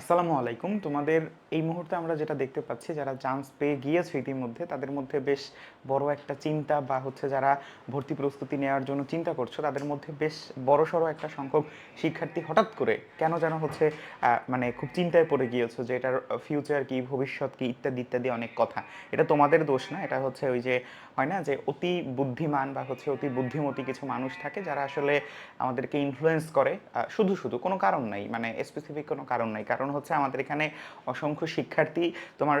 আসসালামু আলাইকুম। তোমাদের এই মুহূর্তে আমরা যেটা দেখতে পাচ্ছি, যারা চান্স পেয়ে গিয়েছে ইতিমধ্যে, তাদের মধ্যে বেশ বড় একটা চিন্তা বা হচ্ছে যারা ভর্তি প্রস্তুতি নেওয়ার জন্য চিন্তা করছ, তাদের মধ্যে বেশ বড় সড়ো একটা সংখ্যক শিক্ষার্থী হঠাৎ করে কেন যেন হচ্ছে মানে খুব চিন্তায় পড়ে গিয়েছো যে এটার ফিউচার কি, ভবিষ্যৎ কি, ইত্যাদি ইত্যাদি অনেক কথা। এটা তোমাদের দোষ না, এটা হচ্ছে ওই যে হয় না যে অতি বুদ্ধিমান বা হচ্ছে অতি বুদ্ধিমতী কিছু মানুষ থাকে, যারা আসলে আমাদেরকে ইনফ্লুয়েন্স করে শুধু শুধু কোনো কারণ নাই মানে স্পেসিফিক কোনো কারণ নাই, কারণ হচ্ছে আমাদের এখানে অসংখ্য শিক্ষার্থী তোমার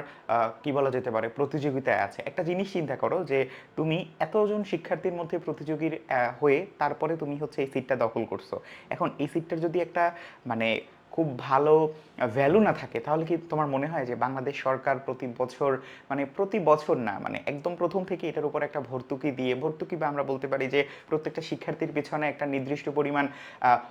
কি বলা যেতে পারে, প্রতিযোগিতায় আছে। একটা জিনিস চিন্তা করো যে তুমি এতজন শিক্ষার্থীর মধ্যে প্রতিযোগীর হয়ে তারপরে তুমি হচ্ছে এই সিটটা দখল করছ। এখন এই সিটটার যদি একটা মানে খুব ভালো ভ্যালু না থাকে, তাহলে কি তোমার মনে হয় যে বাংলাদেশ সরকার প্রতি বছর মানে প্রতি বছর না মানে একদম প্রথম থেকে এটার উপর একটা ভর্তুকি দিয়ে, ভর্তুকি বা আমরা বলতে পারি যে প্রত্যেকটা শিক্ষার্থীর পিছনে একটা নির্দিষ্ট পরিমাণ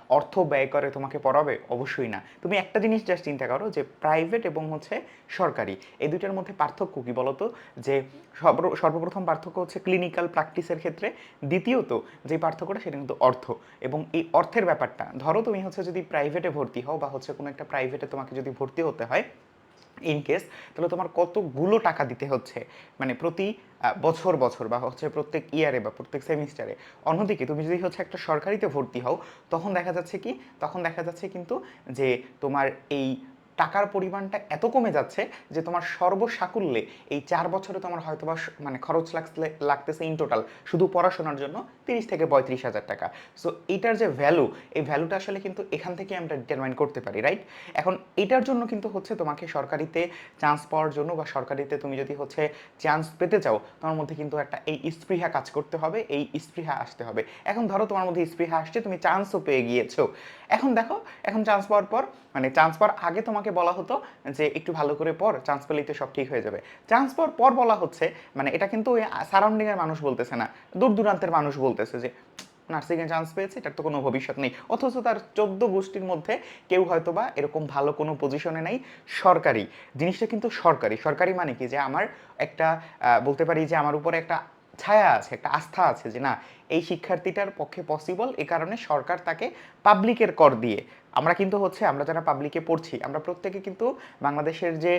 অর্থ ব্যয় করে তোমাকে পড়াবে, অবশ্যই না। তুমি একটা জিনিস জাস্ট চিন্তা করো যে প্রাইভেট এবং হচ্ছে সরকারি, এই দুইটার মধ্যে পার্থক্য কি বলতো? যে সর্ব- সর্বপ্রথম পার্থক্য হচ্ছে ক্লিনিক্যাল প্র্যাকটিসের ক্ষেত্রে, দ্বিতীয়ত যে পার্থক্যটা সেটা কিন্তু অর্থ, এবং এই অর্থের ব্যাপারটা, ধরো তুমি হচ্ছে যদি প্রাইভেটে ভর্তি হও বা হচ্ছে কোনো একটা প্রাইভেটে তোমাকে যদি ভর্তি হতে হয় ইন কেস তাহলে তোমার কতগুলো টাকা দিতে হচ্ছে? মানে প্রতি বছর বছর বা হচ্ছে প্রত্যেক ইয়ারে বা প্রত্যেক সেমিস্টারে অন্যদিকে তুমি যদি হচ্ছে একটা সরকারিতে ভর্তি হও, তখন দেখা যাচ্ছে কি, তখন দেখা যাচ্ছে কিন্তু যে তোমার এই টাকার পরিমাণটা এত কমে যাচ্ছে যে তোমার সর্বসাকুল্যে এই চার বছরে তোমার হয়তো বা মানে খরচ লাগতে লাগতেছে ইন টোটাল শুধু পড়াশোনার জন্য তিরিশ থেকে পঁয়ত্রিশ হাজার টাকা। সো এটার যে ভ্যালু এই ভ্যালুটা আসলে কিন্তু এখান থেকে আমরা ডিটারমাইন করতে পারি রাইট এখন এটার জন্য কিন্তু হচ্ছে তোমাকে সরকারিতে চান্স পাওয়ার জন্য বা সরকারিতে তুমি যদি হচ্ছে চান্স পেতে চাও, তোমার মধ্যে কিন্তু একটা এই স্পৃহা কাজ করতে হবে, এই স্পৃহা আসতে হবে। এখন ধরো তোমার মধ্যে স্পৃহা আসছে, তুমি চান্সও পেয়ে গিয়েছো। এখন দেখো, এখন চান্স পাওয়ার পর মানে চান্স পাওয়ার আগে তোমাকে বলা হতো যে একটু ভালো করে পড় চান্স পেলেই তো সব ঠিক হয়ে যাবে। চান্স পাওয়ার পর বলা হচ্ছে মানে এটা কিন্তু ওই সারাউন্ডিং এর মানুষ বলতেছে না, দূর দূরান্তের মানুষ বলতেছে যে নার্সিংয়ে চান্স পেয়েছে, এটার তো কোনো ভবিষ্যৎ নেই। অথচ তার চোদ্দ গোষ্ঠীর মধ্যে কেউ হয়তো বা এরকম ভালো কোনো পজিশনে নেই, সরকারি। জিনিসটা কিন্তু সরকারি। সরকারি মানে কি? যে আমার একটা বলতে পারি যে আমার উপরে একটা ছায়া আছে, একটা আস্থা আছে যে না, এই শিক্ষার্থীটার পক্ষে পসিবল এ কারণে সরকার তাকে পাবলিকের কর দিয়ে আমরা কিন্তু হচ্ছে, আমরা যারা পাবলিকে পড়ছি, আমরা প্রত্যেকে কিন্তু বাংলাদেশের যে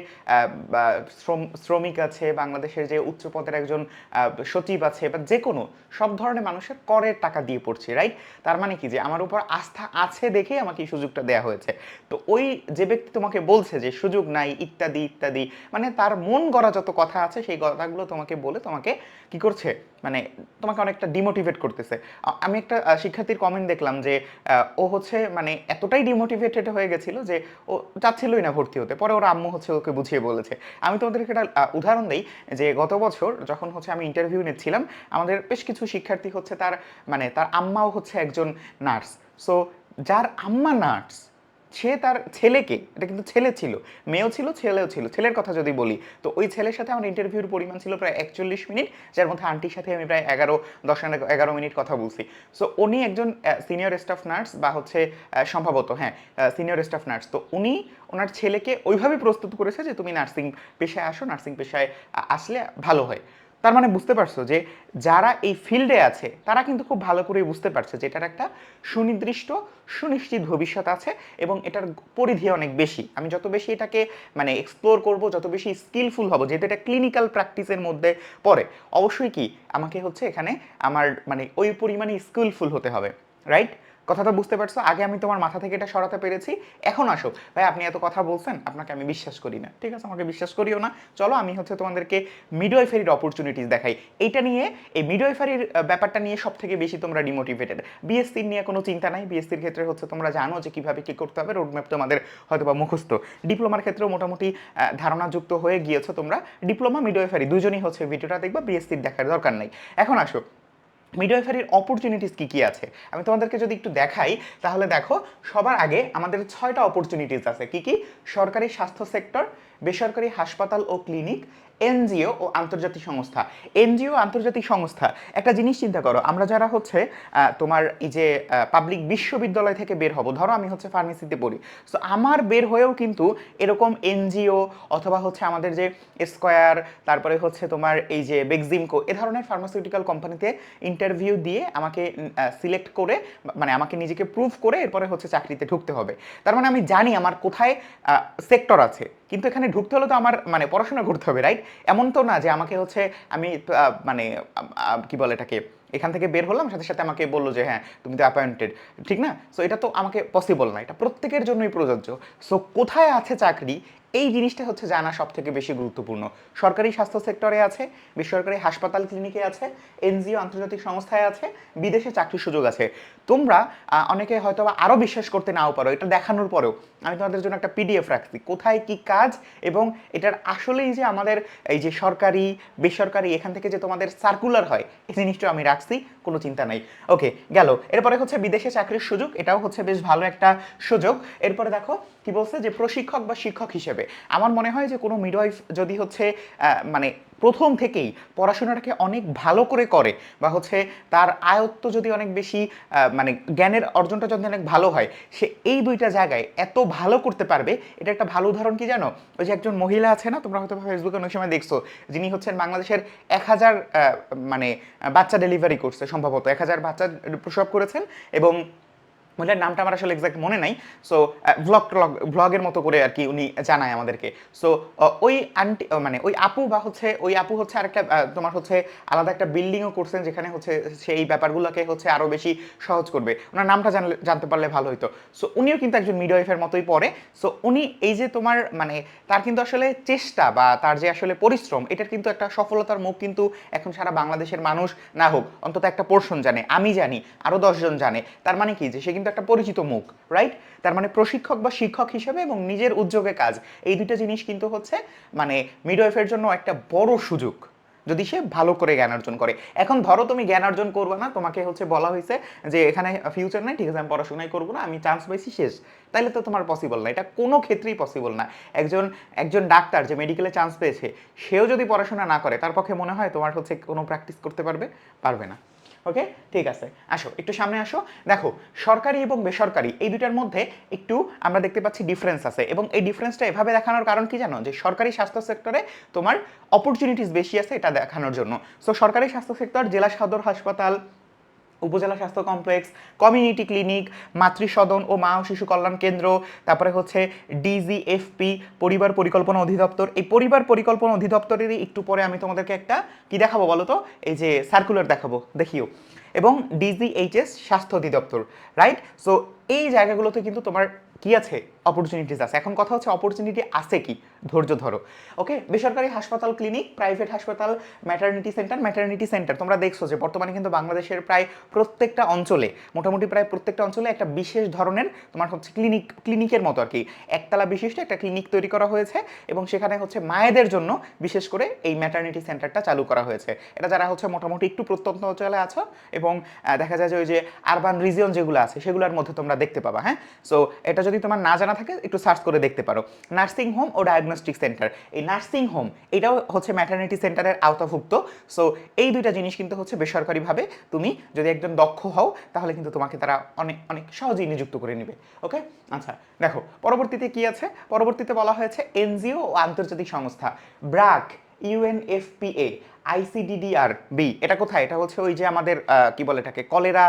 শ্রমিক আছে, বাংলাদেশের যে উচ্চ পদের একজন সচিব আছে বা যে কোনো, সব ধরনের মানুষের করের টাকা দিয়ে পড়ছি রাইট তার মানে কি? যে আমার উপর আস্থা আছে দেখেই আমাকে এই সুযোগটা দেওয়া হয়েছে। তো ওই যে ব্যক্তি তোমাকে বলছে যে সুযোগ নাই, ইত্যাদি ইত্যাদি মানে তার মন গড়া যত কথা আছে, সেই কথাগুলো তোমাকে বলে তোমাকে কি করছে? মানে তোমাকে অনেকটা ডিমোটিভেট করতেছে। আমি একটা শিক্ষার্থীর কমেন্ট দেখলাম যে ও হচ্ছে মানে এতটাই ডিমোটিভেটেড হয়ে গেছিল যে ও চাচ্ছিলই না ভর্তি হতে। পরে ওর আম্মু হচ্ছে ওকে বুঝিয়ে বলেছে। আমি তোমাদেরকে একটা উদাহরণ দিই যে গত বছর যখন হচ্ছে আমি ইন্টারভিউ নিচ্ছিলাম, আমাদের বেশ কিছু শিক্ষার্থী হচ্ছে তার মানে তার আম্মাও হচ্ছে একজন নার্স সো যার আম্মা নার্স সে তার ছেলেকে, এটা কিন্তু ছেলে ছিল, মেয়েও ছিল, ছেলেও ছিল। ছেলের কথা যদি বলি, তো ওই ছেলের সাথে আমার ইন্টারভিউর পরিমাণ ছিল প্রায় একচল্লিশ মিনিট, যার মধ্যে আন্টির সাথে আমি প্রায় এগারো, দশ এগারো মিনিট কথা বলছি। সো উনি একজন সিনিয়র স্টাফ নার্স বা হচ্ছে সম্ভবত হ্যাঁ সিনিয়র স্টাফ নার্স তো উনি ওনার ছেলেকে ওইভাবে প্রস্তুত করেছে যে তুমি নার্সিং পেশায় আসো, নার্সিং পেশায় আসলে ভালো হয়। তার মানে বুঝতে পারছ যে যারা এই ফিল্ডে আছে, তারা কিন্তু খুব ভালো করে বুঝতে পারছে যে এটার একটা সুনির্দিষ্ট, সুনিশ্চিত ভবিষ্যৎ আছে এবং এটার পরিধি অনেক বেশি। আমি যত বেশি এটাকে মানে এক্সপ্লোর করব, যত বেশি স্কিলফুল হব, যেহেতু এটা ক্লিনিক্যাল প্র্যাকটিসের মধ্যে পড়ে, অবশ্যই কি আমাকে হচ্ছে এখানে আমার মানে ওই পরিমাণে স্কিলফুল হতে হবে রাইট কথাটা বুঝতে পারছ? আগে আমি তোমার মাথা থেকে এটা সরাতে পেরেছি। এখন আসো। ভাই, আপনি এত কথা বলছেন, আপনাকে আমি বিশ্বাস করি না। ঠিক আছে? আমাকে বিশ্বাস করিও না। চলো, আমি হচ্ছে তোমাদেরকে মিডওয়াইফারির অপরচুনিটিস দেখাই। এটা নিয়ে, এই মিডওয়াইফারির ব্যাপারটা নিয়ে সব থেকে বেশি তোমরা ডিমোটিভেটেড বিএসসির নিয়ে কোনো চিন্তা নাই। বিএসসির ক্ষেত্রে হচ্ছে তোমরা জানো যে কীভাবে কী করতে হবে। রোডম্যাপ তোমাদের হয়তো বা মুখস্থ। ডিপ্লোমার ক্ষেত্রেও মোটামুটি ধারণাযুক্ত হয়ে গিয়েছো তোমরা। ডিপ্লোমা মিডওয়াইফারি দুজনই হচ্ছে ভিডিওটা দেখবা। বিএসসির দেখার দরকার নাই। এখন আসো। মিডওয়াইফারির অপরচুনিটিস কী কী আছে? আমি তোমাদেরকে যদি একটু দেখাই, তাহলে দেখো, সবার আগে আমাদের ছয়টা অপরচুনিটিস আছে। কী কী? সরকারি স্বাস্থ্য সেক্টর বেসরকারি হাসপাতাল ও ক্লিনিক এনজিও ও আন্তর্জাতিক সংস্থা। এনজিও আন্তর্জাতিক সংস্থা, একটা জিনিস চিন্তা করো, আমরা যারা হচ্ছে তোমার এই যে পাবলিক বিশ্ববিদ্যালয় থেকে বের হব, ধরো আমি হচ্ছে ফার্মেসিতে পড়ি সো আমার বের হয়েও কিন্তু এরকম এনজিও অথবা হচ্ছে আমাদের যে স্কোয়ার তারপরে হচ্ছে তোমার এই যে বেক্সিমকো এ ধরনের ফার্মাসিউটিক্যাল কোম্পানিতে ইন্টারভিউ দিয়ে আমাকে সিলেক্ট করে মানে আমাকে নিজেকে প্রুভ করে এরপরে হচ্ছে চাকরিতে ঢুকতে হবে। তার মানে আমি জানি আমার কোথায় সেক্টর আছে। কিন্তু এখানে ঢুকতে হলে তো আমার মানে পড়াশোনা করতে হবে রাইট এমন তো না যে আমাকে হচ্ছে আমি মানে কি বলে এটাকে, এখান থেকে বের হলাম, সাথে সাথে আমাকে বলল যে হ্যাঁ তুমি তো অ্যাপয়েন্টেড ঠিক না? সো এটা তো আমাকে পসিবল না, এটা প্রত্যেকের জন্যই প্রযোজ্য। সো কোথায় আছে চাকরি? এই জিনিসটা হচ্ছে জানা সব থেকে বেশি গুরুত্বপূর্ণ। সরকারি স্বাস্থ্য সেক্টরে আছে, বেসরকারি হাসপাতাল ক্লিনিকে আছে, এনজিও আন্তর্জাতিক সংস্থায় আছে, বিদেশে চাকরির সুযোগ আছে। তোমরা অনেকে হয়তো আরও বিশ্বাস করতে নাও পারো, এটা দেখানোর পরেও। আমি তোমাদের জন্য একটা পিডিএফ রাখছি, কোথায় কি কাজ এবং এটার আসলেই যে আমাদের এই যে সরকারি, বেসরকারি, এখান থেকে যে তোমাদের সার্কুলার হয়, এই জিনিসটা আমি রাখছি, কোনো চিন্তা নাই। ওকে, গেল। এরপরে হচ্ছে বিদেশে চাকরির সুযোগ, এটাও হচ্ছে বেশ ভালো একটা সুযোগ। এরপরে দেখো, কি বলছে যে প্রশিক্ষক বা শিক্ষক হিসেবে। আমার মনে হয় যে কোনো মিডওয়াইফ যদি হচ্ছে মানে প্রথম থেকেই পড়াশোনাটাকে অনেক ভালো করে করে বা হচ্ছে তার আয়ত্ত যদি অনেক বেশি মানে জ্ঞানের অর্জনটা যদি অনেক ভালো হয়, সে এই দুইটা জায়গায় এত ভালো করতে পারবে। এটা একটা ভালো উদাহরণ কি জানো? ওই যে একজন মহিলা আছে না, তোমরা হয়তো ফেসবুকে অনেক সময় দেখছ, যিনি হচ্ছেন বাংলাদেশের এক হাজার মানে বাচ্চা ডেলিভারি করছে সম্ভবত। এক হাজার বাচ্চা প্রসব করেছেন এবং মহিলার নামটা আমার আসলে এক্সাক্ট মনে নাই। সো ভ্লগ ভ্লগের মতো করে আর কি উনি জানায় আমাদেরকে। সো ওই আন্টি মানে ওই আপু বা হচ্ছে, ওই আপু হচ্ছে আরেকটা তোমার হচ্ছে আলাদা একটা বিল্ডিংও করছেন যেখানে হচ্ছে সেই ব্যাপারগুলোকে হচ্ছে আরও বেশি সহজ করবে। ওনার নামটা জানলে জানতে পারলে ভালো হতো সো উনিও কিন্তু একজন মিডওয়াইফের মতোই পড়ে। সো উনি এই যে তোমার মানে তার কিন্তু আসলে চেষ্টা বা তার যে আসলে পরিশ্রম, এটার কিন্তু একটা সফলতার মুখ কিন্তু এখন সারা বাংলাদেশের মানুষ না হোক, অন্তত একটা পোর্শন জানে। আমি জানি আরও দশজন জানে। তার মানে কি? যে সে কিন্তু একটা পরিচিত মুখ রাইট তার মানে প্রশিক্ষক বা শিক্ষক হিসেবে এবং নিজের উদ্যোগে কাজ। এই দুটো জিনিস কিন্তু হচ্ছে মানে মিডওয়াইফের জন্য একটা বড় সুযোগ, যদি সে ভালো করে জ্ঞান অর্জন করে। এখন ধরো তুমি জ্ঞান অর্জন করবে না, তোমাকে হচ্ছে বলা হয়েছে যে এখানে ফিউচার নাই, ঠিক আছে, আমি পড়াশোনাই করব না, আমি চান্স পাইছি, শেষ। তাইলে তো তোমার পসিবল না, এটা কোনো ক্ষেত্রেই পসিবল না। একজন একজন ডাক্তার যে মেডিকেলে চান্স পেয়েছে, সেও যদি পড়াশোনা না করে, তার পক্ষে মনে হয় তোমার হচ্ছে কোনো প্র্যাকটিস করতে পারবে? পারবে না। ওকে ঠিক আছে। আসো, একটু সামনে আসো। দেখো, সরকারি এবং বেসরকারি, এই দুটার মধ্যে একটু আমরা দেখতে পাচ্ছি ডিফারেন্স আছে এবং এই ডিফারেন্সটা এভাবে দেখানোর কারণ কি জানো? যে সরকারি স্বাস্থ্য সেক্টরে তোমার অপরচুনিটিস বেশি আছে এটা দেখানোর জন্য। সো সরকারি স্বাস্থ্য সেক্টর জেলা সদর, হাসপাতাল উপজেলা স্বাস্থ্য কমপ্লেক্স কমিউনিটি ক্লিনিক মাতৃসদন ও মা ও শিশু কল্যাণ কেন্দ্র, তারপরে হচ্ছে ডিজিএফপি পরিবার পরিকল্পনা অধিদপ্তর। এই পরিবার পরিকল্পনা অধিদপ্তরেরই একটু পরে আমি তোমাদেরকে একটা কি দেখাবো বলো তো? এই যে সার্কুলার দেখাবো, দেখিও। এবং ডিজিএইচএস স্বাস্থ্য অধিদপ্তর রাইট সো এই জায়গাগুলোতে কিন্তু তোমার কি আছে? অপরচুনিটিস আছে। এখন কথা হচ্ছে অপরচুনিটি আছে কি? ধৈর্য ধরো। ওকে বেসরকারি হাসপাতাল ক্লিনিক প্রাইভেট হাসপাতাল ম্যাটারনিটি সেন্টার ম্যাটারনিটি সেন্টার তোমরা দেখছ যে বর্তমানে কিন্তু বাংলাদেশের প্রায় প্রত্যেকটা অঞ্চলে, মোটামুটি প্রায় প্রত্যেকটা অঞ্চলে একটা বিশেষ ধরনের তোমার হচ্ছে ক্লিনিক ক্লিনিকের মতো আর কি একতলা বিশিষ্ট একটা ক্লিনিক তৈরি করা হয়েছে এবং সেখানে হচ্ছে মায়েদের জন্য বিশেষ করে এই ম্যাটারনিটি সেন্টারটা চালু করা হয়েছে। এটা যারা হচ্ছে মোটামুটি একটু প্রত্যন্ত অঞ্চলে আছো এবং দেখা যায় যে ওই যে আরবান রিজিয়ন যেগুলো আছে সেগুলোর মধ্যে তোমরা দেখতে পাবা হ্যাঁ? সো এটা যদি তোমার না জানা থাকে, একটু সার্চ করে দেখতে পারো। নার্সিং হোম ও ডায়াগনস্টিক সেন্টার এই নার্সিং হোম এটাও হচ্ছে ম্যাটার্নিটি সেন্টারের আওতাভুক্ত। সো এই দুইটা জিনিস কিন্তু হচ্ছে বেসরকারিভাবে তুমি যদি একজন দক্ষ হও, তাহলে কিন্তু তোমাকে তারা অনেক অনেক সহজেই নিযুক্ত করে নেবে। ওকে আচ্ছা দেখো, পরবর্তীতে কি আছে? পরবর্তীতে বলা হয়েছে এনজিও ও আন্তর্জাতিক সংস্থা, ব্রাক ইউএনএফপিএ আইসিডিডিআর বি এটা কোথায়? এটা হচ্ছে ওই যে আমাদের কি বলে এটাকে? কলেরা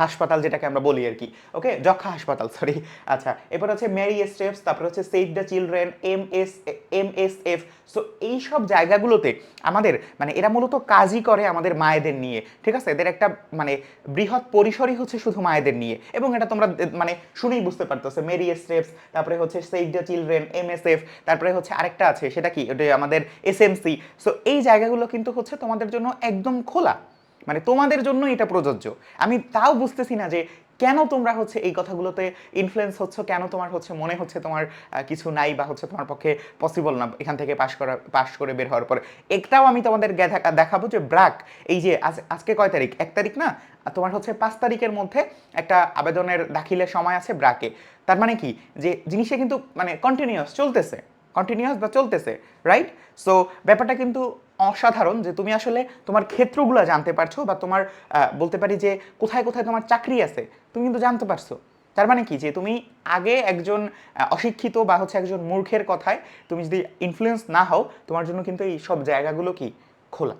হাসপাতাল যেটাকে আমরা বলি আর কি। ওকে? যক্ষা হাসপাতাল সরি আচ্ছা এরপর হচ্ছে মেরি স্টেপস তারপর হচ্ছে Save the Children M S M S F so এই সব জায়গাগুলোতে আমাদের মানে এরা মূলত কাজই করে আমাদের মায়েদের নিয়ে, ঠিক আছে? এদের একটা মানে বৃহৎ পরিসরই হচ্ছে শুধু মায়েদের নিয়ে। এবং এটা তোমরা মানে শুনেই বুঝতে পারতেছো। মেরি স্টেপস তারপরে হচ্ছে সেভ দ্য চিলড্রেন এমএসএফ তারপরে হচ্ছে আরেকটা আছে, সেটা কি? আমাদের এসএমসি সো এই জায়গাগুলো কিন্তু হচ্ছে তোমাদের জন্য একদম খোলা। মানে তোমাদের জন্য এটা প্রযোজ্য। আমি তাও বুঝতেছি না যে কেন তোমরা হচ্ছে এই কথাগুলোতে ইনফ্লুয়েন্স হচ্ছে, কেন তোমার হচ্ছে মনে হচ্ছে তোমার কিছু নাই বা হচ্ছে তোমার পক্ষে পসিবল না এখান থেকে পাশ করা পাশ করে বের হওয়ার পরে। একটাও আমি তোমাদের দেখা- দেখাবো যে ব্রাক, এই যে আজকে কয় তারিখ? এক তারিখ না? তোমার হচ্ছে পাঁচ তারিখের মধ্যে একটা আবেদনের দাখিলের সময় আছে ব্রাকে। তার মানে কি? যে জিনিসটা কিন্তু মানে কন্টিনিউয়াস চলতেছে। কন্টিনিউয়াস বা চলতেছে রাইট সো ব্যাপারটা কিন্তু অসাধারণ যে তুমি আসলে তোমার ক্ষেত্রগুলো জানতে পারছ বা তোমার বলতে পারি যে কোথায় কোথায় তোমার চাকরি আছে, তুমি কিন্তু জানতে পারছ। তার মানে কি? যে তুমি আগে একজন অশিক্ষিত বা হচ্ছে একজন মূর্খের কথায় তুমি যদি ইনফ্লুয়েন্স না হও, তোমার জন্য কিন্তু এই সব জায়গাগুলো কি? খোলা।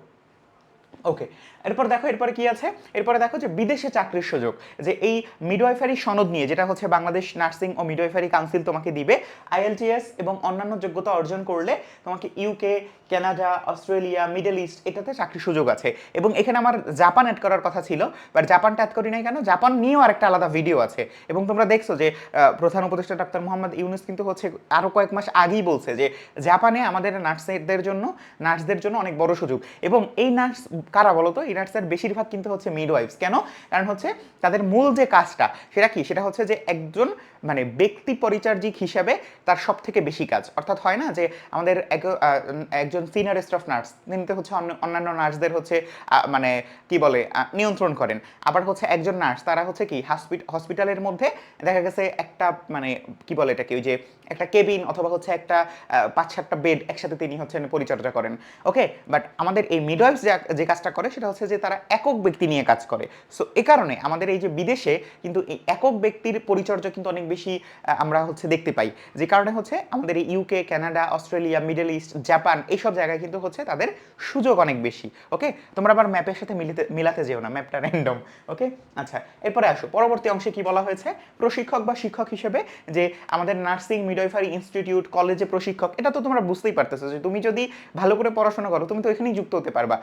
ওকে এরপর দেখো, এরপরে কি আছে? এরপরে দেখো যে বিদেশে চাকরির সুযোগ। যে এই মিডওয়াইফারি সনদ নিয়ে, যেটা হচ্ছে বাংলাদেশ নার্সিং ও মিডওয়াইফারি কাউন্সিল তোমাকে দিবে আইএলটিএস এবং অন্যান্য যোগ্যতা অর্জন করলে তোমাকে UK Canada Australia Middle East এটাতে চাকরির সুযোগ আছে। এবং এখানে আমার জাপান অ্যাড করার কথা ছিল বাট জাপানটা অ্যাড করি নাই কেন? জাপান নিয়েও আরেকটা আলাদা ভিডিও আছে। এবং তোমরা দেখছ যে প্রধান উপদেষ্টা ডাক্তার মোহাম্মদ ইউনুস কিন্তু হচ্ছে আরও কয়েক মাস আগেই বলছে যে জাপানে আমাদের নার্সদের জন্য নার্সদের জন্য অনেক বড় সুযোগ। এবং এই নার্স কারা বলতো? এই নার্সের বেশিরভাগ কিন্তু হচ্ছে মিডওয়াইফস কেন? কারণ হচ্ছে তাদের মূল যে কাজটা, সেটা কি? সেটা হচ্ছে যে একজন মানে ব্যক্তি পরিচার্যিক হিসাবে তার সব থেকে বেশি কাজ। অর্থাৎ হয় না যে আমাদের এক- একজন সিনিয়র স্টাফ নার্স তিনি হচ্ছে অন্যান্য নার্সদের হচ্ছে মানে কি বলে নিয়ন্ত্রণ করেন। আবার হচ্ছে একজন নার্স, তারা হচ্ছে কি হসপিটালের মধ্যে দেখা গেছে একটা মানে কি বলে এটাকে, ওই যে একটা কেবিন অথবা হচ্ছে একটা পাঁচ সাতটা বেড একসাথে তিনি হচ্ছেন পরিচর্যা করেন। ওকে? বাট আমাদের এই মিডওয়াইফ যে কাজটা করে সেটা হচ্ছে যে তারা একক ব্যক্তি নিয়ে কাজ করে। সো এ কারণে আমাদের এই যে বিদেশে কিন্তু এই একক ব্যক্তির পরিচর্যা কিন্তু অনেক বেশি আমরা হচ্ছে দেখতে পাই। যে কারণে হচ্ছে আমাদের UK Canada Australia Middle East Japan এইসব জায়গায় কিন্তু হচ্ছে তাদের সুযোগ অনেক বেশি ওকে তোমরা আবার ম্যাপের সাথে মিলিতে, মিলাতে যেও না ম্যাপটা র্যান্ডম ওকে আচ্ছা এরপরে আসো, পরবর্তী অংশে কি বলা হয়েছে? প্রশিক্ষক বা শিক্ষক হিসেবে যে আমাদের নার্সিং মিডওয়াইফারি ইনস্টিটিউট, কলেজে প্রশিক্ষক, এটা তো তোমরা বুঝতেই পারতেছো যে তুমি যদি ভালো করে পড়াশোনা করো, তুমি তো এখানেই যুক্ত হতে পারবা।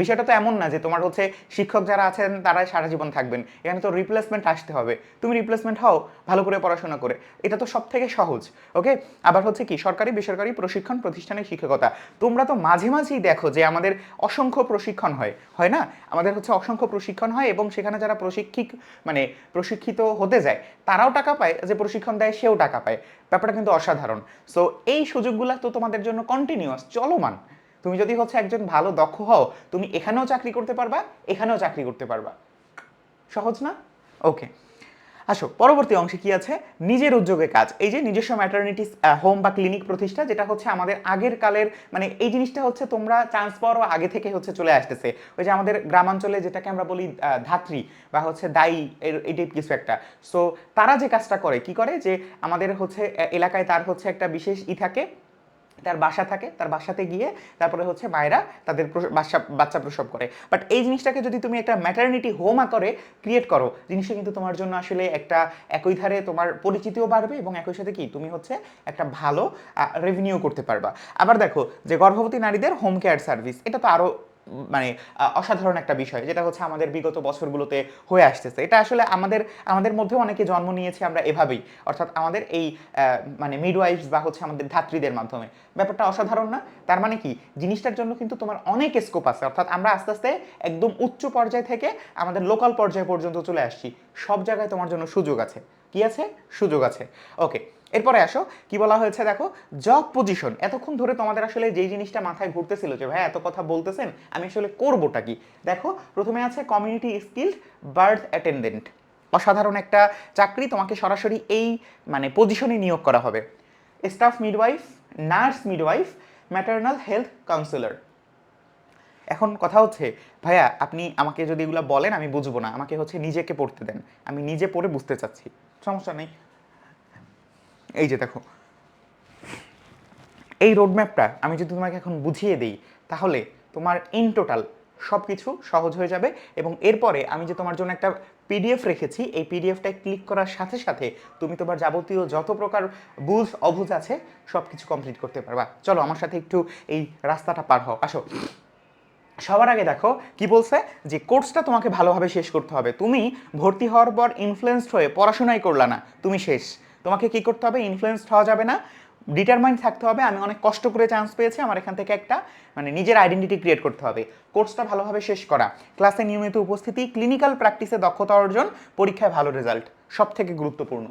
বিষয়টা তো এমন না যে তোমার হচ্ছে শিক্ষক যারা আছেন তারা সারা জীবন থাকবেন। এখানে তো রিপ্লেসমেন্ট আসতে হবে। তুমি রিপ্লেসমেন্ট হও, ভালো করে পড়াশোনা করে। এটা তো সব থেকে সহজ, ওকে? আবার হচ্ছে কি, সরকারি, বেসরকারি প্রশিক্ষণ প্রতিষ্ঠানের শিক্ষকতা। তোমরা তো মাঝে মাঝেই দেখো যে আমাদের অসংখ্য প্রশিক্ষণ হয় হয় না? আমাদের হচ্ছে অসংখ্য প্রশিক্ষণ হয় এবং সেখানে যারা প্রশিক্ষিক মানে প্রশিক্ষিত হতে যায়, তারাও টাকা পায়, যে প্রশিক্ষণ দেয় সেও টাকা পায়। ব্যাপারটা কিন্তু অসাধারণ। সো এই সুযোগগুলো তো তোমাদের জন্য কন্টিনিউয়াস চলমান। তুমি যদি হচ্ছে একজন ভালো, দক্ষ হও, তুমি এখানেও চাকরি করতে পারবা, এখানেও চাকরি করতে পারবা। সহজ না? ওকে আসো, পরবর্তী অংশে কি আছে? নিজের উদ্যোগে কাজ। এই যে নিজস্ব ম্যাটার্নিটি হোম বা ক্লিনিক প্রতিষ্ঠা, যেটা হচ্ছে আমাদের আগের কালের মানে এই জিনিসটা হচ্ছে তোমরা চান্স পাওয়ারও আগে থেকে হচ্ছে চলে আসতেছে। ওই যে আমাদের গ্রামাঞ্চলে যেটাকে আমরা বলি ধাত্রী বা হচ্ছে দায়ী এই টাইপ কিছু একটা। সো তারা যে কাজটা করে, কি করে? যে আমাদের হচ্ছে এলাকায় তার হচ্ছে একটা বিশেষ ই থাকে। তার বাসা থাকে, তার বাসাতে গিয়ে তারপরে হচ্ছে মায়েরা তাদের বাচ্চা বাচ্চা প্রসব করে। বাট এই জিনিসটাকে যদি তুমি একটা ম্যাটার্নিটি হোম আকারে ক্রিয়েট করো, জিনিসটা কিন্তু তোমার জন্য আসলে একটা একই ধারে তোমার পরিচিতিও বাড়বে এবং একই সাথে কি তুমি হচ্ছে একটা ভালো রেভিনিউ করতে পারবা। আবার দেখো যে গর্ভবতী নারীদের হোম কেয়ার সার্ভিস এটা তো আরও মানে অসাধারণ একটা বিষয়, যেটা হচ্ছে আমাদের বিগত বছরগুলোতে হয়ে আসতেছে। এটা আসলে আমাদের আমাদের মধ্যেও অনেকে জন্ম নিয়েছে আমরা এভাবেই। অর্থাৎ আমাদের এই মানে মিডওয়াইফস বা হচ্ছে আমাদের ধাত্রীদের মাধ্যমে। ব্যাপারটা অসাধারণ না? তার মানে কি? জিনিসটার জন্য কিন্তু তোমার অনেক স্কোপ আছে। অর্থাৎ আমরা আস্তে আস্তে একদম উচ্চ পর্যায় থেকে আমাদের লোকাল পর্যায় পর্যন্ত চলে আসছি। সব জায়গায় তোমার জন্য সুযোগ আছে। কি আছে? সুযোগ আছে। ওকে এরপরে আসো, কি বলা হয়েছে দেখো? জব পজিশন এতক্ষণ ধরে তোমাদের আসলে যেই জিনিসটা মাথায় ঘুরতেছিল যে ভাই এত কথা বলতেছেন, আমি আসলে করবোটা কি? দেখো, প্রথমে আছে কমিউনিটি স্কিল্ড বার্থ অ্যাটেন্ডেন্ট অসাধারণ একটা চাকরি, তোমাকে সরাসরি এই মানে পজিশনে নিয়োগ করা হবে। Staff midwife nurse midwife maternal health counsellor এখন কথা হচ্ছে, ভাইয়া, আপনি আমাকে যদি এগুলো বলেন, আমি বুঝব না। আমাকে হচ্ছে নিজেকে পড়তে দেন। আমি নিজে পড়ে বুঝতে চাচ্ছি। সমস্যা নেই। এই যে দেখো। এই রোডম্যাপটা আমি যদি তোমাকে এখন বুঝিয়ে দিই, তাহলে তোমার ইন টোটাল সব কিছু সহজ হয়ে যাবে এবং এরপরে আমি যে তোমার জন্য একটা পিডিএফ রেখেছি, এই পিডিএফটায় ক্লিক করার সাথে সাথে তুমি তোমার যাবতীয় যত প্রকার বুঝ অবুঝ আছে সব কিছু কমপ্লিট করতে পারবা। চলো আমার সাথে একটু এই রাস্তাটা পার হও। আসো। সবার আগে দেখো কি বলছে যে কোর্সটা তোমাকে ভালোভাবে শেষ করতে হবে। তুমি ভর্তি হওয়ার পর ইনফ্লুয়েসড হয়ে পড়াশোনাই করলা না। তুমি শেষ। তোমাকে কি করতে হবে? ইনফ্লুয়েসড হওয়া যাবে না। ডিটারমাইন্ড থাকতে হবে। আমি অনেক কষ্ট করে চান্স পেয়েছি। আমার এখান থেকে একটা মানে নিজের আইডেন্টিটি ক্রিয়েট করতে হবে। কোর্সটা ভালোভাবে শেষ করা। ক্লাসে নিয়মিত উপস্থিতি ক্লিনিক্যাল প্র্যাকটিসে দক্ষতা অর্জন, পরীক্ষায় ভালো রেজাল্ট সব থেকে গুরুত্বপূর্ণ।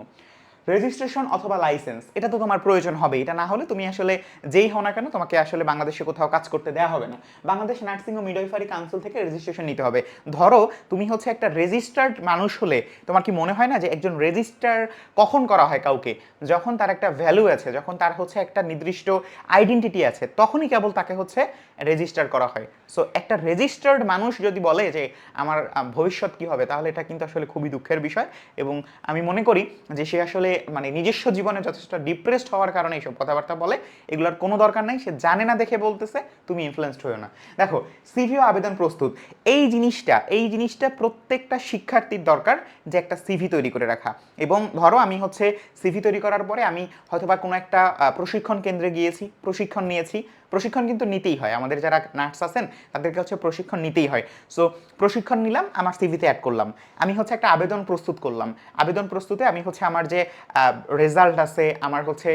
রেজিস্ট্রেশন অথবা লাইসেন্স, এটা তো তোমার প্রয়োজন হবে। এটা না হলে তুমি আসলে যেই হও না কেন, তোমাকে আসলে বাংলাদেশে কোথাও কাজ করতে দেওয়া হবে না। বাংলাদেশ নার্সিং ও মিডওয়াইফারি কাউন্সিল থেকে রেজিস্ট্রেশন নিতে হবে। ধরো, তুমি হচ্ছে একটা রেজিস্টার্ড মানুষ হলে, তোমার কি মনে হয় না যে একজন রেজিস্টার কখন করা হয় কাউকে? যখন তার একটা ভ্যালু আছে, যখন তার হচ্ছে একটা নির্দিষ্ট আইডেন্টিটি আছে, তখনই কেবল তাকে হচ্ছে রেজিস্টার করা হয়। সো একটা রেজিস্টার্ড মানুষ যদি বলে যে, আমার ভবিষ্যৎ কি হবে? তাহলে এটা কিন্তু আসলে খুবই দুঃখের বিষয়। এবং আমি মনে করি যে সে আসলে মানে নিজস্ব জীবনে যথেষ্ট ডিপ্রেসড হওয়ার কারণে এইসব কথাবার্তা বলে, এগুলোর কোনো দরকার নাই, সে জানে না দেখে বলতেছে, তুমি ইনফ্লুয়েসড হয়েও না। দেখো সিভিও আবেদন প্রস্তুত। এই জিনিসটা এই জিনিসটা প্রত্যেকটা শিক্ষার্থীর দরকার যে একটা সিভি তৈরি করে রাখা। এবং ধরো, আমি হচ্ছে সিভি তৈরি করার পরে আমি হয়তোবা কোনো একটা প্রশিক্ষণ কেন্দ্রে গিয়েছি, প্রশিক্ষণ নিয়েছি প্রশিক্ষণ কিন্তু নিতেই হয়। আমাদের যারা নার্স আছেন, তাদেরকে হচ্ছে প্রশিক্ষণ নিতেই হয়। সো প্রশিক্ষণ নিলাম, আমার সিভিতে অ্যাড করলাম। আমি হচ্ছে একটা আবেদন প্রস্তুত করলাম। আবেদন প্রস্তুতে আমি হচ্ছে আমার যে রেজাল্ট আছে, আমার হচ্ছে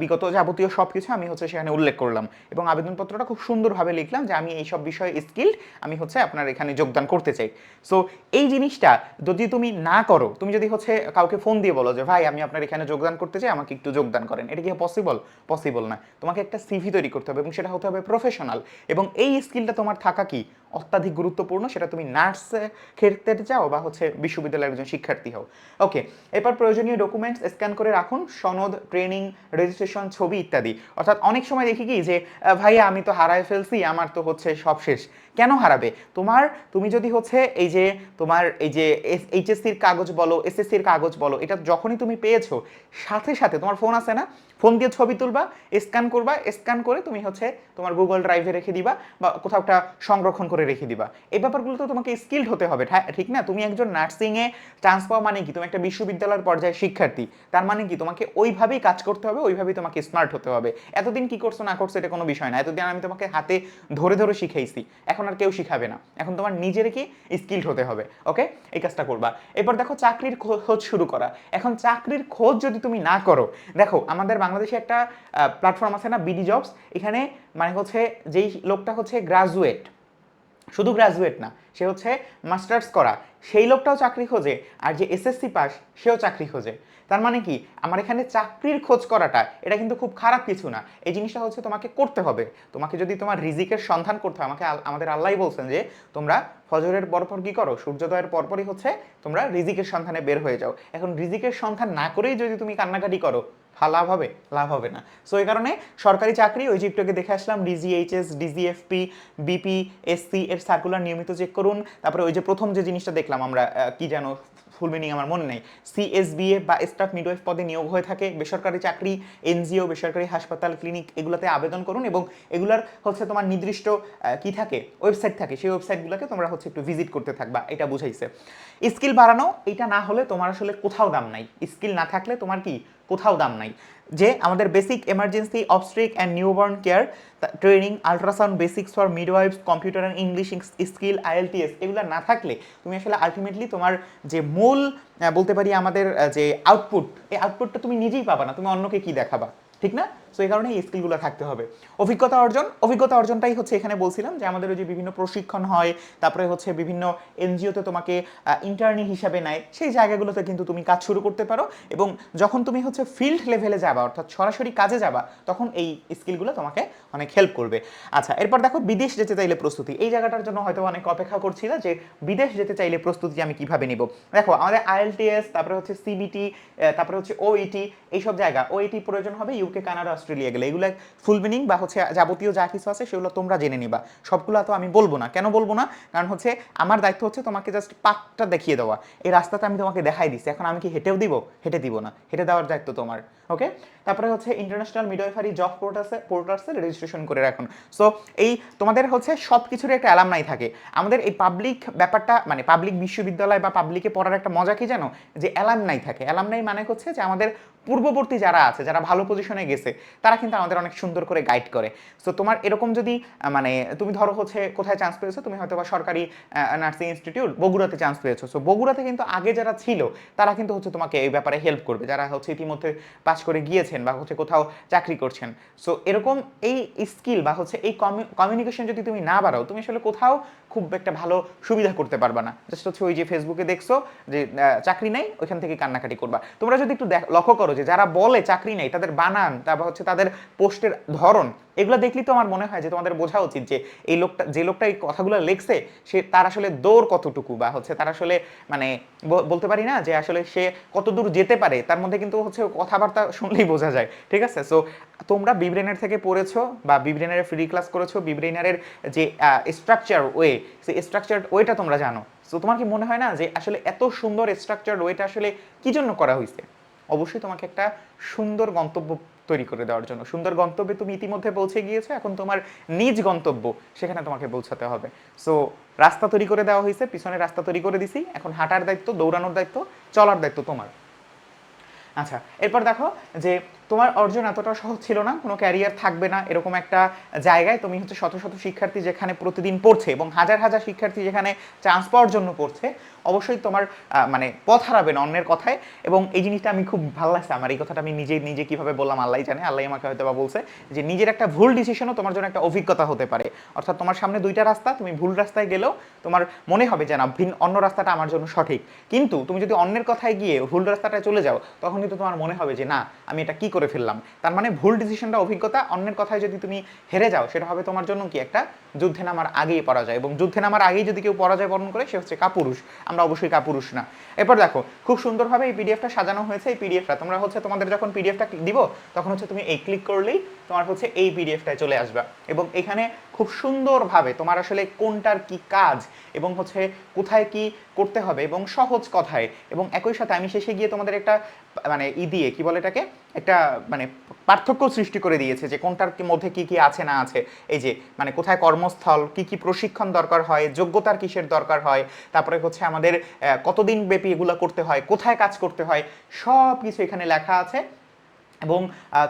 বিগত যাবতীয় সব কিছু আমি হচ্ছে সেখানে উল্লেখ করলাম। এবং আবেদনপত্রটা খুব সুন্দরভাবে লিখলাম যে, আমি এই সব বিষয়ে স্কিল্ড আমি হচ্ছে আপনার এখানে যোগদান করতে চাই। সো এই জিনিসটা যদি তুমি না করো, তুমি যদি হচ্ছে কাউকে ফোন দিয়ে বলো যে, ভাই, আমি আপনার এখানে যোগদান করতে চাই, আমাকে একটু যোগদান করেন। এটা কি পসিবল পসিবল না। তোমাকে একটা সিভি তৈরি করতে হবে এবং সেটা হতে হবে প্রফেশনাল এবং এই স্কিলটা তোমার থাকা কি? অত্যাধিক গুরুত্বপূর্ণ, সেটা তুমি নার্স ক্ষেত্রে যাও বা হচ্ছে বিশ্ববিদ্যালয়ের একজন শিক্ষার্থী হও। ওকে এরপর প্রয়োজনীয় ডকুমেন্টস স্ক্যান করে রাখুন, সনদ ট্রেনিং রেজিস্ট্রেশন ছবি ইত্যাদি। অর্থাৎ অনেক সময় দেখি কি যে ভাইয়া, আমি তো হারায় ফেলছি, আমার তো হচ্ছে সব শেষ। কেন হারাবে? তোমার, তুমি যদি হচ্ছে এই যে, তোমার এই যে এইচএসসির কাগজ বলো এসএসসির কাগজ বলো, এটা যখনই তুমি পেয়েছ, সাথে সাথে তোমার ফোন আছে না? ফোন দিয়ে ছবি তুলবা স্ক্যান করবা স্ক্যান করে তুমি হচ্ছে তোমার গুগল ড্রাইভে রেখে দিবা বা কোথাও একটা সংরক্ষণ করে রেখে দিবা। এই ব্যাপারগুলো তো তোমাকে স্কিল্ড হতে হবে। ঠিক না? তুমি একজন নার্সিংয়ে চান্স পাওয়া মানে কি? তুমি একটা বিশ্ববিদ্যালয়ের পর্যায়ে শিক্ষার্থী। তার মানে কি? তোমাকে ওইভাবেই কাজ করতে হবে, ওইভাবেই তোমাকে স্মার্ট হতে হবে। এতদিন কি করছ, না করছ, এটা কোনো বিষয় না। এতদিন আমি তোমাকে হাতে ধরে ধরে শিখাইছি। এখন আর কেউ শিখাবে না। এখন তোমার নিজেরকে স্কিল্ড হতে হবে। ওকে? এই কাজটা করবা। এরপর দেখো চাকরির খোঁজ শুরু করা। এখন চাকরির খোঁজ যদি তুমি না করো, দেখো আমাদের বাংলাদেশে একটা প্ল্যাটফর্ম আছে না বিডি জবস এখানে মানে হচ্ছে যেই লোকটা হচ্ছে গ্রাজুয়েট শুধু গ্রাজুয়েট না, সে হচ্ছে মাস্টার্স করা। সেই লোকটাও চাকরি খোঁজে, আর যে এসএসসি পাস সেও চাকরি খোঁজে। তার মানে কি? আমার এখানে চাকরির খোঁজ করাটা, এটা কিন্তু খুব খারাপ কিছু না। এই জিনিসটা হচ্ছে তোমাকে করতে হবে। তোমাকে যদি তোমার রিজিকের সন্ধান করতে হয়, আমাকে আমাদের আল্লাহ বলছেন যে, তোমরা ফজরের পরপর কি করো? সূর্যোদয়ের পরপরই হচ্ছে তোমরা রিজিকের সন্ধানে বের হয়ে যাও। এখন রিজিকের সন্ধান না করেই যদি তুমি কান্নাকাটি করো লাভ হবে লাভ হবে না। সো এই কারণে সরকারি চাকরি, ওই যে একটু দেখে আসলাম ডিজিএইচএস ডিজিএফপি বিপি এসসি এর সার্কুলার নিয়মিত চেক করুন। তারপরে ওই যে প্রথম যে জিনিসটা দেখলাম আমরা কি জানো ফুল মিনিং আমার মনে নেই। সিএসবিএ বা স্টাফ মিডওয়াইফ পদে নিয়োগ হয়ে থাকে, বেসরকারি চাকরি এনজিও বেসরকারি হাসপাতাল ক্লিনিক এগুলোতে আবেদন করুন এবং এগুলার হচ্ছে তোমার নির্দিষ্ট কি থাকে? ওয়েবসাইট থাকে। সেই ওয়েবসাইটগুলোকে তোমরা হচ্ছে একটু ভিজিট করতে থাকবা। এটা বুঝাইছে। স্কিল বাড়ানো, এটা না হলে তোমার আসলে কোথাও দাম নাই। স্কিল না থাকলে তোমার কি? কোথাও দাম নাই। যে আমাদের basic emergency obstetric and newborn care training ultrasound basics for midwives computer and English skill IELTS এগুলো না থাকলে তুমি আসলে আলটিমেটলি তোমার যে মূল বলতে পারি আমাদের যে আউটপুট এই আউটপুটটা তুমি নিজেই পাবা না, তুমি অন্যকে কি দেখাবা, ঠিক না? সো এই কারণে এই স্কিলগুলো থাকতে হবে। অভিজ্ঞতা অর্জন, অভিজ্ঞতা অর্জনটাই হচ্ছে এখানে বলছিলাম যে আমাদের যে বিভিন্ন প্রশিক্ষণ হয়, তারপরে হচ্ছে বিভিন্ন এনজিওতে তোমাকে ইন্টার্নি হিসাবে নেয়, সেই জায়গাগুলোতে কিন্তু তুমি কাজ শুরু করতে পারো এবং যখন তুমি হচ্ছে ফিল্ড লেভেলে যাবা, অর্থাৎ সরাসরি কাজে যাবা, তখন এই স্কিলগুলো তোমাকে অনেক হেল্প করবে। আচ্ছা এরপর দেখো বিদেশ যেতে চাইলে প্রস্তুতি। এই জায়গাটার জন্য হয়তো অনেক অপেক্ষা করছিল যে বিদেশ যেতে চাইলে প্রস্তুতি আমি কীভাবে নিব? দেখো, আমাদের আইএলটিএস, তারপরে হচ্ছে সিবিটি তারপরে হচ্ছে ওইটি, এইসব জায়গা। ওইটি প্রয়োজন হবে ইউকে কানাডা অস্ট্রেলিয়া গেলে। এগুলো ফুল মিনিং বা হচ্ছে যাবতীয় যা কিছু আছে সেগুলো তোমরা জেনে নিবা। সবগুলো তো আমি বলব না। কেন বলব না? কারণ হচ্ছে আমার দায়িত্ব হচ্ছে তোমাকে জাস্ট পাকটা দেখিয়ে দেওয়া। এই রাস্তাটা আমি তোমাকে দেখাই দিচ্ছি এখন আমি কি হেঁটেও দিব? হেঁটে দিব না। হেঁটে দেওয়ার দায়িত্ব তোমার। ওকে তারপরে হচ্ছে ইন্টারন্যাশনাল মিডওয়াইফারি জব পোর্টালসে পোর্টালসে রেজিস্ট্রেশন করে রাখুন। সো এই তোমাদের হচ্ছে সব কিছুরই একটা অ্যালামনাই থাকে। আমাদের এই পাবলিক ব্যাপারটা মানে পাবলিক বিশ্ববিদ্যালয় বা পাবলিকে পড়ার একটা মজা কি জানো? যে অ্যালামনাই থাকে। অ্যালামনাই মানে হচ্ছে যে আমাদের পূর্ববর্তী যারা আছে, যারা ভালো পজিশনে গেছে, তারা কিন্তু আমাদের অনেক সুন্দর করে গাইড করে। সো তোমার এরকম যদি মানে তুমি ধরো হচ্ছে কোথায় চান্স পেয়েছ, তুমি হয়তো বা সরকারি নার্সিং ইনস্টিটিউট বগুড়াতে চান্স পেয়েছ। সো বগুড়াতে কিন্তু আগে যারা ছিল, তারা কিন্তু হচ্ছে তোমাকে এই ব্যাপারে হেল্প করবে। যারা হচ্ছে ইতিমধ্যে পাস করে গিয়েছেন বা হচ্ছে কোথাও চাকরি করছেন। সো এরকম এই স্কিল বা হচ্ছে এই কমিউনিকেশন যদি তুমি না বাড়াও, তুমি আসলে কোথাও খুব একটা ভালো সুবিধা করতে পারবা না। জাস্ট হচ্ছে ওই যে ফেসবুকে দেখছ যে চাকরি নেই, ওইখান থেকে কান্নাকাটি করবা। তোমরা যদি একটু লক্ষ্য করো যে, যারা বলে চাকরি নেই, তাদের বানান, তারপর হচ্ছে তাদের পোস্টের ধরন, এগুলো দেখলেই তো আমার মনে হয় যে, তোমাদের বোঝা উচিত যে, এই লোকটা, যে লোকটা এই কথাগুলো লিখছে, সে, তার আসলে দৌড় কতটুকু বা হচ্ছে তার আসলে মানে বলতে পারি না যে, আসলে সে কত দূর যেতে পারে, তার মধ্যে কিন্তু হচ্ছে কথাবার্তা শুনলেই বোঝা যায়, ঠিক আছে? সো তোমরা বিব্রেনের থেকে পড়েছো বা বিব্রেনের ফ্রি ক্লাস করেছ বিব্রেনারের যে স্ট্রাকচার ওয়ে সেই স্ট্রাকচার ওয়েটা তোমরা জানো। সো তোমার কি মনে হয় না যে আসলে এত সুন্দর স্ট্রাকচার ওয়েটা আসলে কি জন্য করা হয়েছে? অবশ্যই তোমাকে একটা সুন্দর গন্তব্য তৈরি করে দেওয়ার জন্য। সুন্দর গন্তব্যে তুমি ইতিমধ্যে পৌঁছে গিয়েছো, এখন তোমার নিজ গন্তব্য সেখানে তোমাকে পৌঁছাতে হবে। সো রাস্তা তৈরি করে দেওয়া হয়েছে পিছনে রাস্তা তৈরি করে দিছি, এখন হাঁটার দায়িত্ব, দৌড়ানোর দায়িত্ব, চলার দায়িত্ব তোমার। আচ্ছা এরপর দেখো যে তোমার অর্জন এতটা সহজ ছিল না, কোনো ক্যারিয়ার থাকবে না, এরকম একটা জায়গায় তুমি হচ্ছে শত শত শিক্ষার্থী যেখানে প্রতিদিন পড়ছে এবং হাজার হাজার শিক্ষার্থী যেখানে চান্স পাওয়ার জন্য পড়ছে অবশ্যই তোমার মানে পথ হারাবে না অন্যের কথায়। এবং এই জিনিসটা আমি খুব ভালো লাগছে আমার, এই কথাটা আমি নিজে নিজে কীভাবে বললাম আল্লাহ জানে আল্লাহ আমাকে হয়তো বা বলছে যে নিজের একটা ভুল ডিসিশনও তোমার জন্য একটা অভিজ্ঞতা হতে পারে। অর্থাৎ তোমার সামনে দুইটা রাস্তা, তুমি ভুল রাস্তায় গেলেও তোমার মনে হবে যে না ভিন্ন অন্য রাস্তাটা আমার জন্য সঠিক। কিন্তু তুমি যদি অন্যের কথায় গিয়ে ভুল রাস্তাটায় চলে যাও, তখন কিন্তু তোমার মনে হবে যে না, আমি এটা কি করে ফেললাম? তার মানে ভুল ডিসিশনটা অভিজ্ঞতা অন্যের কথায় যদি তুমি হেরে যাও, সেটা হবে তোমার জন্য কি একটা যুদ্ধে নামার আগেই পরাজয়। এবং যুদ্ধে নামার আগেই যদি কেউ পরাজয় বরণ করে, সে হচ্ছে কাপুরুষ। আমরা অবশ্যই কাপুরুষ না। এরপর দেখো, খুব সুন্দরভাবে এই পিডিএফটা সাজানো হয়েছে, এই পিডিএফটা তোমরা হচ্ছে তোমাদের যখন পিডিএফটা দিব, তখন হচ্ছে তুমি এই ক্লিক করলেই তোমার হচ্ছে এই পিডিএফটায় চলে আসবে। এবং এখানে খুব সুন্দরভাবে তোমার আসলে কোনটার কি কাজ এবং হচ্ছে কোথায় কি করতে হবে এবং সহজ কথায়। এবং একই সাথে আমি শেষে গিয়ে তোমাদের একটা মানে ই দিয়ে, কি বলে এটাকে? একটা মানে পার্থক্য সৃষ্টি করে দিয়েছে যে কোনটার মধ্যে কি কি আছে না আছে। এই যে মানে কোথায় কর্মস্থল, কি কি প্রশিক্ষণ দরকার হয়, যোগ্যতার কিসের দরকার হয়, তারপরে হচ্ছে আমাদের কতদিন ব্যাপী এগুলো করতে হয়, কোথায় কাজ করতে হয়, সব কিছু এখানে লেখা আছে। এবং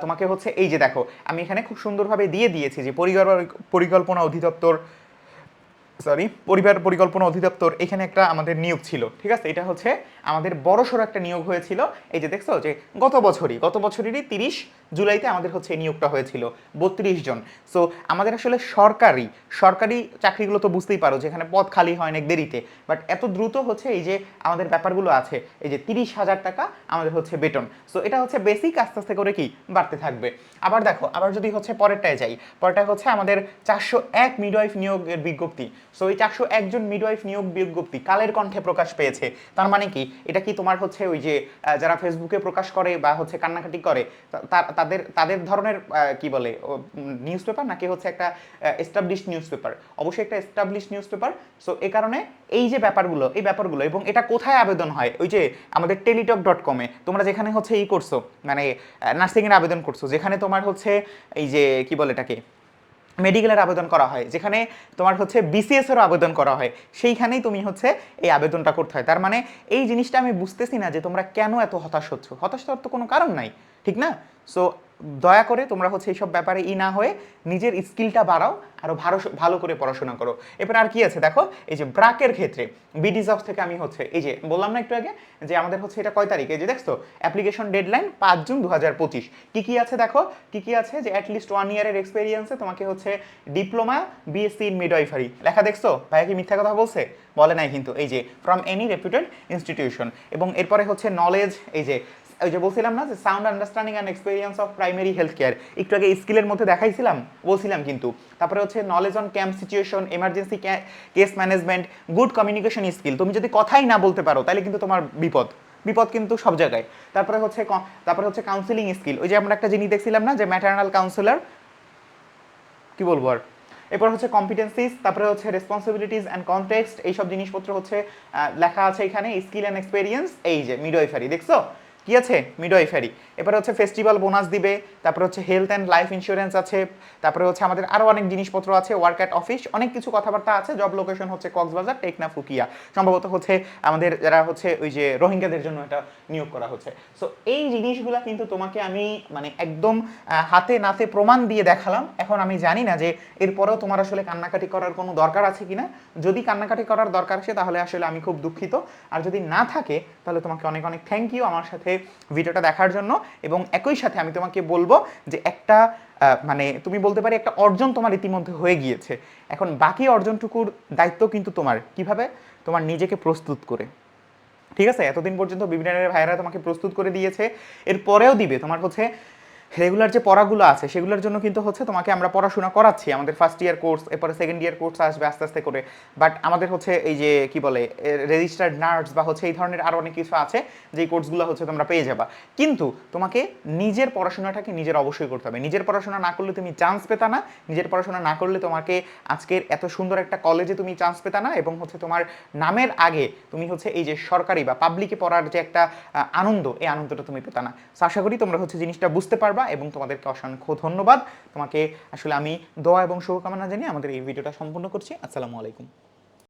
তোমাকে হচ্ছে, এই যে দেখো, আমি এখানে খুব সুন্দরভাবে দিয়ে দিয়েছি যে পরিকল্পনা অধিদপ্তর সরি পরিবার পরিকল্পনা অধিদপ্তর এখানে একটা আমাদের নিয়োগ ছিল, ঠিক আছে? এটা হচ্ছে আমাদের বড়সড় একটা নিয়োগ হয়েছিল। এই যে দেখছ যে গত বছরই, গত বছরেরই তিরিশ জুলাইতে আমাদের হচ্ছে নিয়োগটা হয়েছিল, বত্রিশ জন। সো আমাদের আসলে সরকারি সরকারি চাকরিগুলো তো বুঝতেই পারো যেখানে পদ খালি হয় অনেক দেরিতে। বাট এত দ্রুত হচ্ছে এই যে আমাদের ব্যাপারগুলো আছে, এই যে তিরিশ হাজার টাকা আমাদের হচ্ছে বেতন। সো এটা হচ্ছে বেসিক আস্তে আস্তে করে কি বাড়তে থাকবে। আবার দেখো, আবার যদি হচ্ছে পরেরটায় যাই পরেরটা হচ্ছে আমাদের চারশো এক মিডওয়াইফ নিয়োগের বিজ্ঞপ্তি। সো এই চারশো একজন মিডওয়াইফ নিয়োগ বিজ্ঞপ্তি কালের কণ্ঠে প্রকাশ পেয়েছে। তার মানে কি? এটা কি তোমার হচ্ছে ওই যে যারা ফেসবুকে প্রকাশ করে বা হচ্ছে কান্নাকাটি করে তাদের তাদের ধরনের কি বলে নিউজ পেপার নাকি হচ্ছে একটা এস্টাবলিশ নিউজ পেপার অবশ্যই একটা এস্টাবলিশ নিউজ পেপার সো এ কারণে এই যে ব্যাপারগুলো, এই ব্যাপারগুলো এবং এটা কোথায় আবেদন হয়? ওই যে, আমাদের টেলিটক ডট কমে তোমরা যেখানে হচ্ছে ই করছ মানে নার্সিংয়ের আবেদন করছ, যেখানে তোমার হচ্ছে এই যে, কি বলে এটাকে মেডিকেলের আবেদন করা হয়, যেখানে তোমার হচ্ছে বিসিএসেরও আবেদন করা হয়, সেইখানেই তুমি হচ্ছে এই আবেদনটা করতে হয়। তার মানে এই জিনিসটা আমি বুঝতেছি না যে তোমরা কেন এত হতাশ হচ্ছ। হতাশ তো কোনো কারণ নাই, ঠিক না? সো দয়া করে তোমরা হচ্ছে এইসব ব্যাপারে ই না হয়ে নিজের স্কিলটা বাড়াও আরও ভালো ভালো করে পড়াশোনা করো। এরপর আর কি আছে দেখো? এই যে ব্রাকের ক্ষেত্রে, বিডি থেকে আমি হচ্ছে, এই যে বললাম না একটু আগে যে আমাদের হচ্ছে এটা কয় তারিখ? এই যে দেখছ? অ্যাপ্লিকেশন ডেডলাইন পাঁচ জুন দু হাজার পঁচিশ। কী কী আছে দেখো? কী কী আছে যে অ্যাটলিস্ট ওয়ান ইয়ারের এক্সপিরিয়েন্সে তোমাকে হচ্ছে ডিপ্লোমা বিএসসি ইন মিডওয়াইফারি লেখা দেখছ? ভাইয়া কি মিথ্যা কথা বলছে? বলে নাই কিন্তু। এই যে ফ্রম এনি রেপুটেড ইনস্টিটিউশন এবং এরপরে হচ্ছে নলেজ এই যে ওই যে বলছিলাম না যে sound understanding and experience of primary health care একটু আগে স্কিলের মধ্যে দেখাইছিলাম, বলছিলাম কিন্তু। তারপরে হচ্ছে knowledge on camp situation emergency case management good communication skill তুমি যদি কথাই না বলতে পারো, তাহলে কিন্তু তোমার বিপদ। বিপদ কিন্তু সব জায়গায়। তারপরে হচ্ছে তারপরে হচ্ছে কাউন্সিলিং স্কিল ওই যে আমরা একটা জিনিস দেখছিলাম না যে ম্যাটার্নাল কাউন্সিলর কি বলব আর? এরপর হচ্ছে কম্পিটেন্সিস তারপরে হচ্ছে রেসপন্সিবিলিটিস অ্যান্ড কনটেক্সট এইসব জিনিসপত্র হচ্ছে লেখা আছে এখানে স্কিল অ্যান্ড এক্সপেরিয়েন্স এই যে মিডওয়াইফারি দেখছ? কি আছে? মিডওয়াইফারি এরপরে হচ্ছে ফেস্টিভ্যাল বোনাস দিবে, তারপরে হচ্ছে হেলথ অ্যান্ড লাইফ ইন্স্যুরেন্স আছে, তারপরে হচ্ছে আমাদের আরও অনেক জিনিসপত্র আছে ওয়ার্ক অ্যাট অফিস অনেক কিছু কথাবার্তা আছে জব লোকেশন হচ্ছে কক্সবাজার, টেকনা, ফুকিয়া। সম্ভবত হচ্ছে আমাদের যারা হচ্ছে ওই যে রোহিঙ্গাদের জন্য এটা নিয়োগ করা হচ্ছে। সো এই জিনিসগুলো কিন্তু তোমাকে আমি মানে একদম হাতে নাতে প্রমাণ দিয়ে দেখালাম। এখন আমি জানি না যে এরপরেও তোমার আসলে কান্নাকাটি করার কোনো দরকার আছে কিনা। যদি কান্নাকাটি করার দরকার আসে, তাহলে আসলে আমি খুব দুঃখিত। আর যদি না থাকে, তাহলে তোমাকে অনেক অনেক থ্যাংক ইউ আমার সাথে ভিডিওটা দেখার জন্য এবং একই সাথে আমি তোমাকে বলব যে একটা মানে তুমি বলতে পারি একটা অর্জন তোমার ইতিমধ্যে হয়ে গিয়েছে। এখন বাকি অর্জনটুকুর দায়িত্ব কিন্তু তোমার। কীভাবে? তোমার নিজেকে প্রস্তুত করে। ঠিক আছে? এতদিন পর্যন্ত বিভিন্ন ভাইয়েরা তোমাকে প্রস্তুত করে দিয়েছে। এর পরেও দিবে। তোমার হচ্ছে রেগুলার যে পড়াগুলো আছে, সেগুলোর জন্য কিন্তু হচ্ছে তোমাকে আমরা পড়াশোনা করাচ্ছি। আমাদের ফার্স্ট ইয়ার কোর্স এরপরে সেকেন্ড ইয়ার কোর্স আসবে আস্তে আস্তে করে। বাট আমাদের হচ্ছে এই যে, কি বলে রেজিস্টার্ড নার্স বা হচ্ছে এই ধরনের আরও অনেক কিছু আছে যেই কোর্সগুলো হচ্ছে তোমরা পেয়ে যাবা। কিন্তু তোমাকে নিজের পড়াশোনাটাকে নিজের অবশ্যই করতে হবে। নিজের পড়াশোনা না করলে তুমি চান্স পেতা না। নিজের পড়াশোনা না করলে তোমাকে আজকের এত সুন্দর একটা কলেজে তুমি চান্স পেতা না। এবং হচ্ছে তোমার নামের আগে তুমি হচ্ছে এই যে সরকারি বা পাবলিকে পড়ার যে একটা আনন্দ, এই আনন্দটা তুমি পেতা না। আশা করি তোমরা হচ্ছে জিনিসটা বুঝতে পারবা। এবং তোমাদেরকে অসংখ্য ধন্যবাদ। তোমাকে আসলে আমি দোয়া এবং শুভকামনা জানিয়ে আমাদের এই ভিডিওটা সম্পূর্ণ করছি। আসসালামু আলাইকুম।